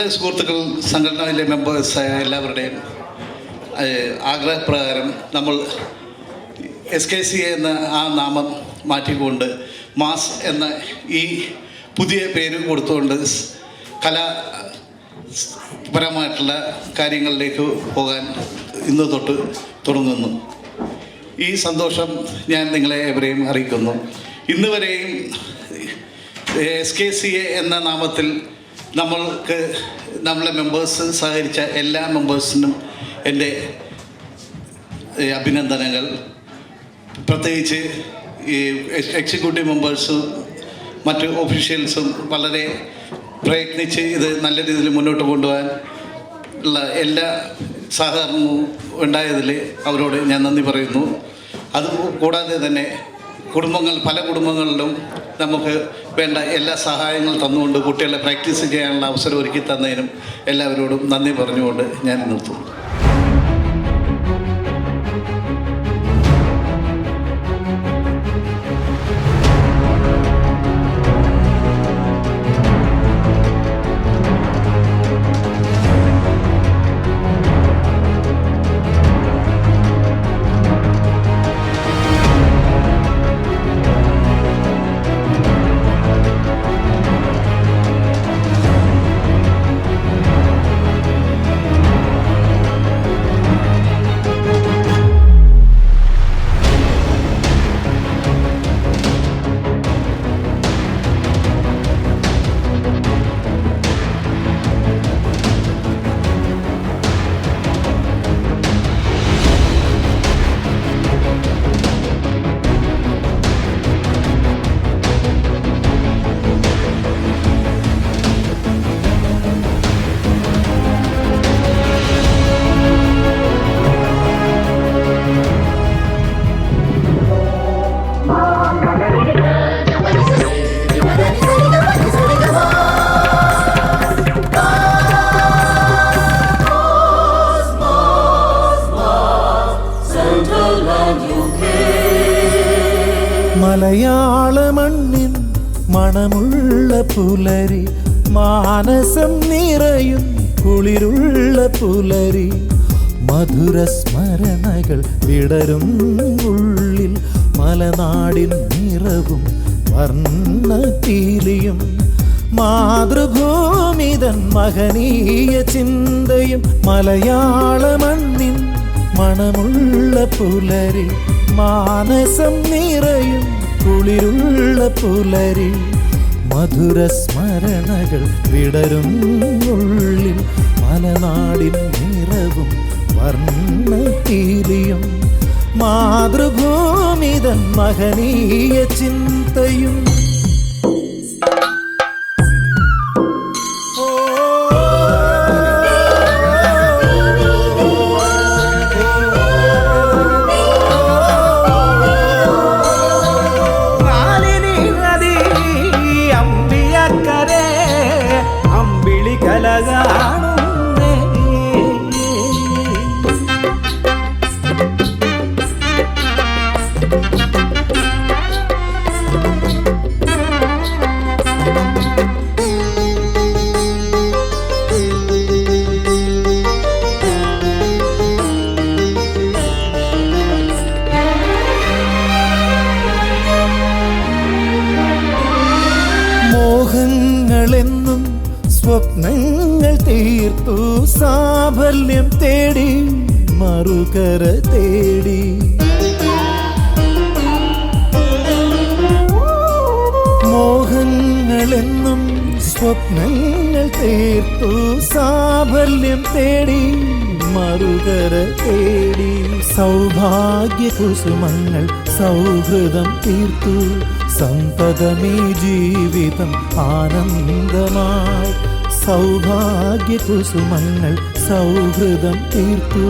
നമ്മളുടെ സുഹൃത്തുക്കൾ സംഘടനയിലെ മെമ്പേഴ്സായ എല്ലാവരുടെയും ആഗ്രഹപ്രകാരം നമ്മൾ എസ് കെ സി എന്ന ആ നാമം മാറ്റിക്കൊണ്ട് മാസ് എന്ന ഈ പുതിയ പേര് കൊടുത്തുകൊണ്ട് കലാപരമായിട്ടുള്ള കലാ പരമായിട്ടുള്ള കാര്യങ്ങളിലേക്ക് പോകാൻ ഇന്ന് തൊട്ട് തുടങ്ങുന്നു. ഈ സന്തോഷം ഞാൻ നിങ്ങളെ എവരെയും അറിയിക്കുന്നു. ഇന്ന് വരെയും എസ് കെ സി എ എന്ന നാമത്തിൽ നമ്മൾക്ക് നമ്മളെ മെമ്പേഴ്സ് സഹകരിച്ച എല്ലാ മെമ്പേഴ്സിനും എന്റെ അഭിനന്ദനങ്ങൾ. പ്രത്യേകിച്ച് ഈ എക്സിക്യൂട്ടീവ് മെമ്പേഴ്സും മറ്റ് ഒഫീഷ്യൽസും വളരെ പ്രയത്നിച്ച് ഇത് നല്ല രീതിയിൽ മുന്നോട്ട് കൊണ്ടുപോകാൻ ഉള്ള എല്ലാ സഹകരണവും ഉണ്ടായതിൽ അവരോട് ഞാൻ നന്ദി പറയുന്നു. അത് കൂടാതെ തന്നെ കുടുംബങ്ങൾ പല കുടുംബങ്ങളിലും നമുക്ക് വേണ്ട എല്ലാ സഹായങ്ങളും തന്നുകൊണ്ട് കുട്ടികളെ പ്രാക്ടീസ് ചെയ്യാനുള്ള അവസരം ഒരുക്കി തന്നതിനും എല്ലാവരോടും നന്ദി പറഞ്ഞുകൊണ്ട് ഞാൻ നിർത്തുന്നു. മലയാള മണ്ണിൻ മണമുള്ള പുലരി മാനസം നിറയും കുളിരുള്ള പുലരി മധുര സ്മരണകൾ വിടരും ഉള്ളിൽ മലനാടിൻ നിറവും വർണപീലിയും മാതൃഭൂമിതൻ മഹനീയ ചിന്തയും മലയാള മണ്ണിൻ മണമുള്ള പുലരി മാനസം നിറയും കുളിരുള്ള പുലരി മധുര സ്മരണകൾ വിടരും ഉള്ളിൽ. മലനാടിൻ നിറവും വർണപീലിയും മാതൃഭൂമിതൻ മഹനീയ ചിന്തയും സാഫല്യം തേടി മറുകര തേടി. മോഹങ്ങളെന്നും സ്വപ്നങ്ങൾ തീർത്തു സാഫല്യം തേടി മറുകര തേടി. സൗഭാഗ്യ കുസുമങ്ങൾ സൗഹൃദം തീർത്തു സമ്പദമേ ജീവിതം ആനന്ദമായി. സൗഭാഗ്യ കുസുമങ്ങൾ സൗഹൃദം തീർത്തു.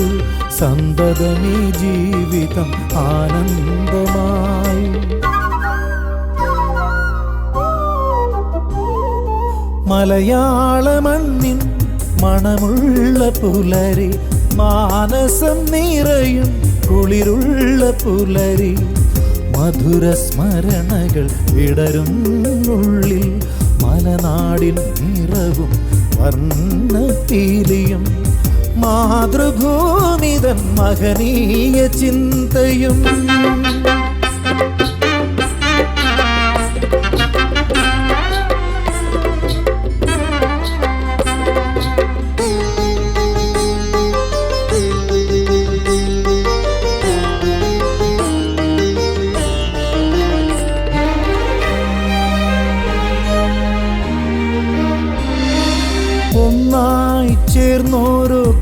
സന്തതമീ ജീവിതം ആനന്ദമായി. മലയാള മണ്ണിൻ മണമുള്ള പുലരി മാനസം നിറയും കുളിരുള്ള പുലരി മധുര സ്മരണകൾ വിടരുന്നുള്ളിൽ മലനാടിൻ നിറവും വർണപീലിയും മാതൃഭൂമിതൻ മഹനീയ ചിന്തയും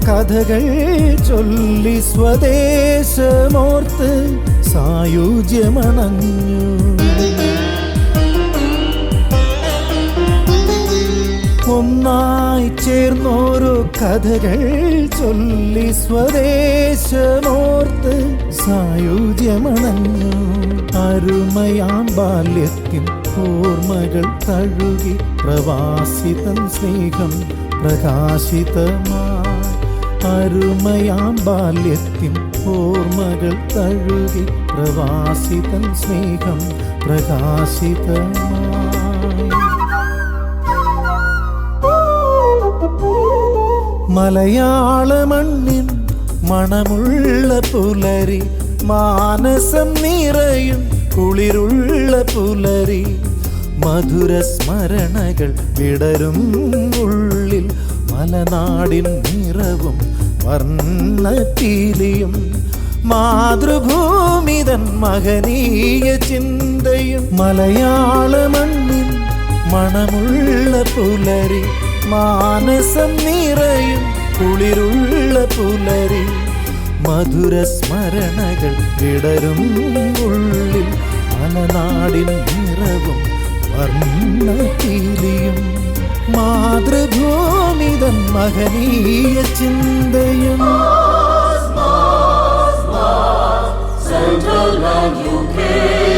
കഥകൾ ചൊല്ലി സ്വദേശമോർത്ത് സായുജ്യമണഞ്ഞു. ഒന്നായി ചേർന്നോരോ കഥകൾ ചൊല്ലി സ്വദേശമോർത്ത് സായുജ്യമണഞ്ഞു. അരുമയാം ബാല്യത്തിൻ ഓർമ്മകൾ തഴുകി പ്രവാസിതൻ സ്നേഹം പ്രകാശിതമായി അരുമയാം ബാല്യത്തിൻ ഓർമ്മകൾ തഴുകി പ്രവാസിതൻ സ്നേഹം പ്രകാശിതമായി. മലയാള മണ്ണിൻ മണമുള്ള പുലരി മാനസം നിറയും കുളിരുള്ള പുലരി മധുര സ്മരണകൾ വിടരും ഉള്ളിൽ മലനാടിൻ നിറവും വർണപീലിയും മാതൃഭൂമിതൻ മഹനീയ ചിന്തയും മലയാള മണ്ണിൻ മണമുള്ള പുലരി മാനസം നിറയും കുളിരുള്ള പുലരി മധുര സ്മരണകൾ വിടരും ഉള്ളിൽ മലനാടിൻ നിറവും വർണപീലിയും മാതൃഭൂമിതൻ മഹനീയ ചിന്തയും. Hold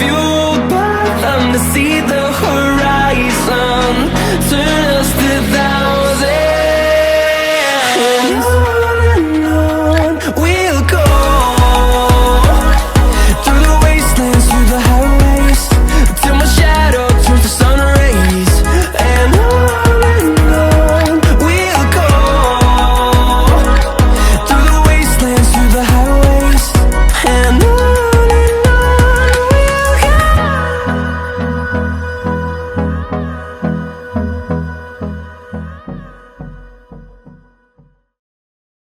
if